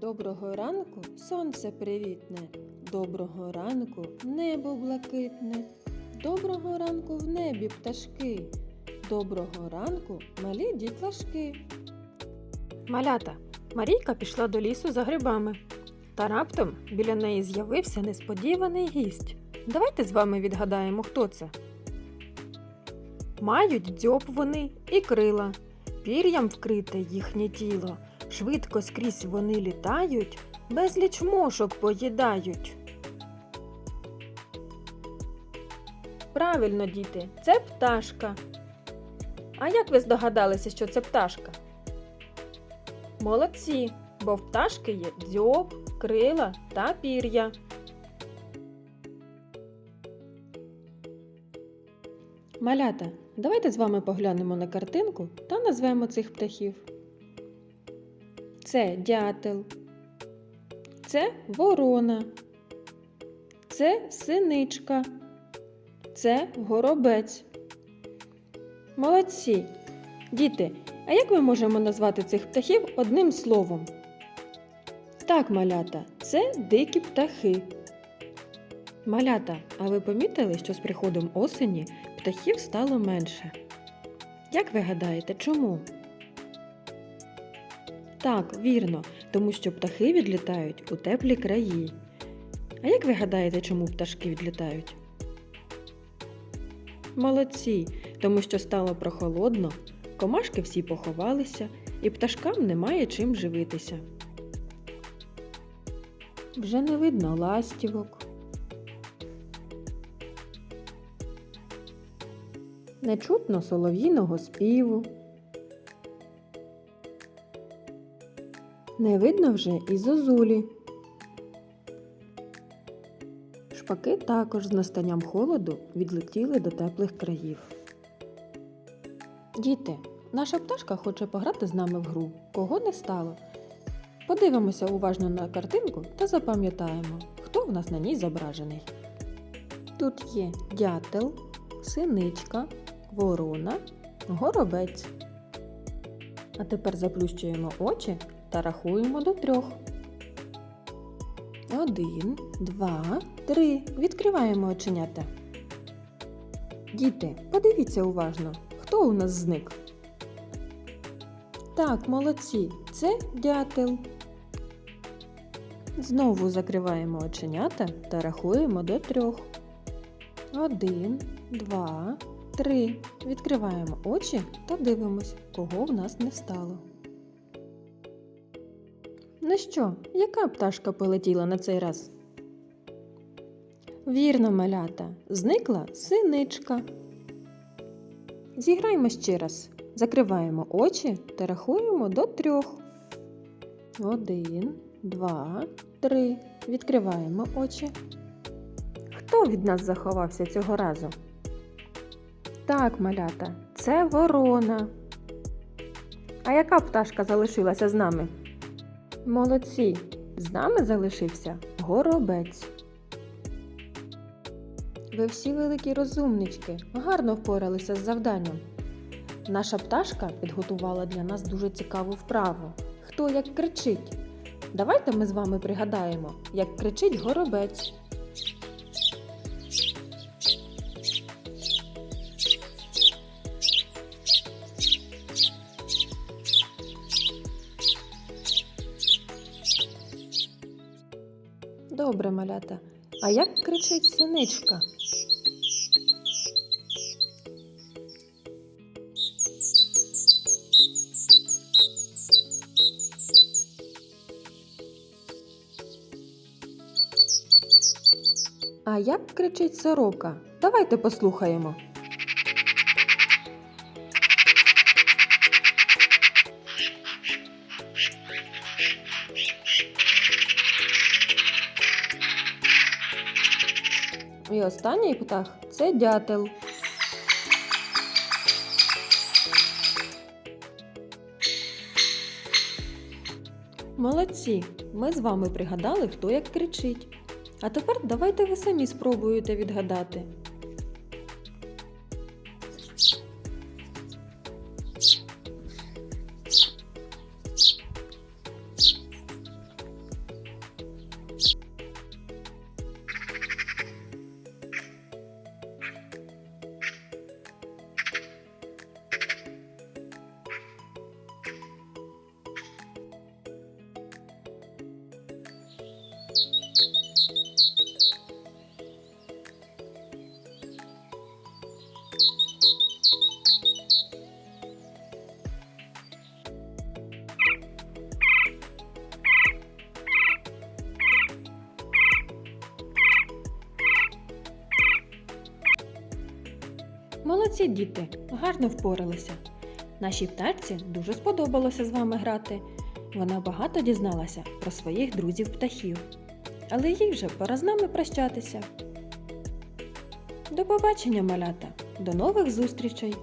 Доброго ранку сонце привітне, доброго ранку небо блакитне, доброго ранку в небі пташки, доброго ранку малі дітлашки. Малята, Марійка пішла до лісу за грибами. Та раптом біля неї з'явився несподіваний гість. Давайте з вами відгадаємо, хто це. Мають дзьоб вони і крила, пір'ям вкрите їхнє тіло. Швидко скрізь вони літають, безліч мошок поїдають. Правильно, діти, це пташка. А як ви здогадалися, що це пташка? Молодці, бо в пташки є дзьоб, крила та пір'я. Малята, давайте з вами поглянемо на картинку та назвемо цих птахів. Це дятел, це ворона, це синичка, це горобець. Молодці! Діти, а як ми можемо назвати цих птахів одним словом? Так, малята, це дикі птахи. Малята, а ви помітили, що з приходом осені птахів стало менше? Як ви гадаєте, чому? Так, вірно, тому що птахи відлітають у теплі краї. А як ви гадаєте, чому пташки відлітають? Молодці, тому що стало прохолодно, комашки всі поховалися, і пташкам немає чим живитися. Вже не видно ластівок. Не чутно солов'їного співу. Не видно вже і зозулі. Шпаки також з настанням холоду відлетіли до теплих країв. Діти, наша пташка хоче пограти з нами в гру. Кого не стало? Подивимося уважно на картинку та запам'ятаємо, хто в нас на ній зображений. Тут є дятел, синичка, ворона, горобець. А тепер заплющуємо очі та рахуємо до трьох. Один, два, три. Відкриваємо оченята. Діти, подивіться уважно, хто у нас зник. Так, молодці, це дятел. Знову закриваємо оченята та рахуємо до трьох. Один, два, три. Відкриваємо очі та дивимось, кого в нас не стало. Ну що, яка пташка полетіла на цей раз? Вірно, малята, зникла синичка. Зіграємо ще раз. Закриваємо очі та рахуємо до трьох. Один, два, три. Відкриваємо очі. Хто від нас заховався цього разу? Так, малята, це ворона. А яка пташка залишилася з нами? Молодці! З нами залишився горобець. Ви всі великі розумнички, гарно впоралися з завданням. Наша пташка підготувала для нас дуже цікаву вправу. Хто як кричить? Давайте ми з вами пригадаємо, як кричить горобець. Добре, малята. А як кричить синичка? А як кричить сорока? Давайте послухаємо. І останній птах це дятел. Молодці! Ми з вами пригадали, хто як кричить. А тепер давайте ви самі спробуєте відгадати. Молодці діти, гарно впоралися. Нашій пташці дуже сподобалося з вами грати. Вона багато дізналася про своїх друзів-птахів. Але їй вже пора з нами прощатися. До побачення, малята! До нових зустрічей!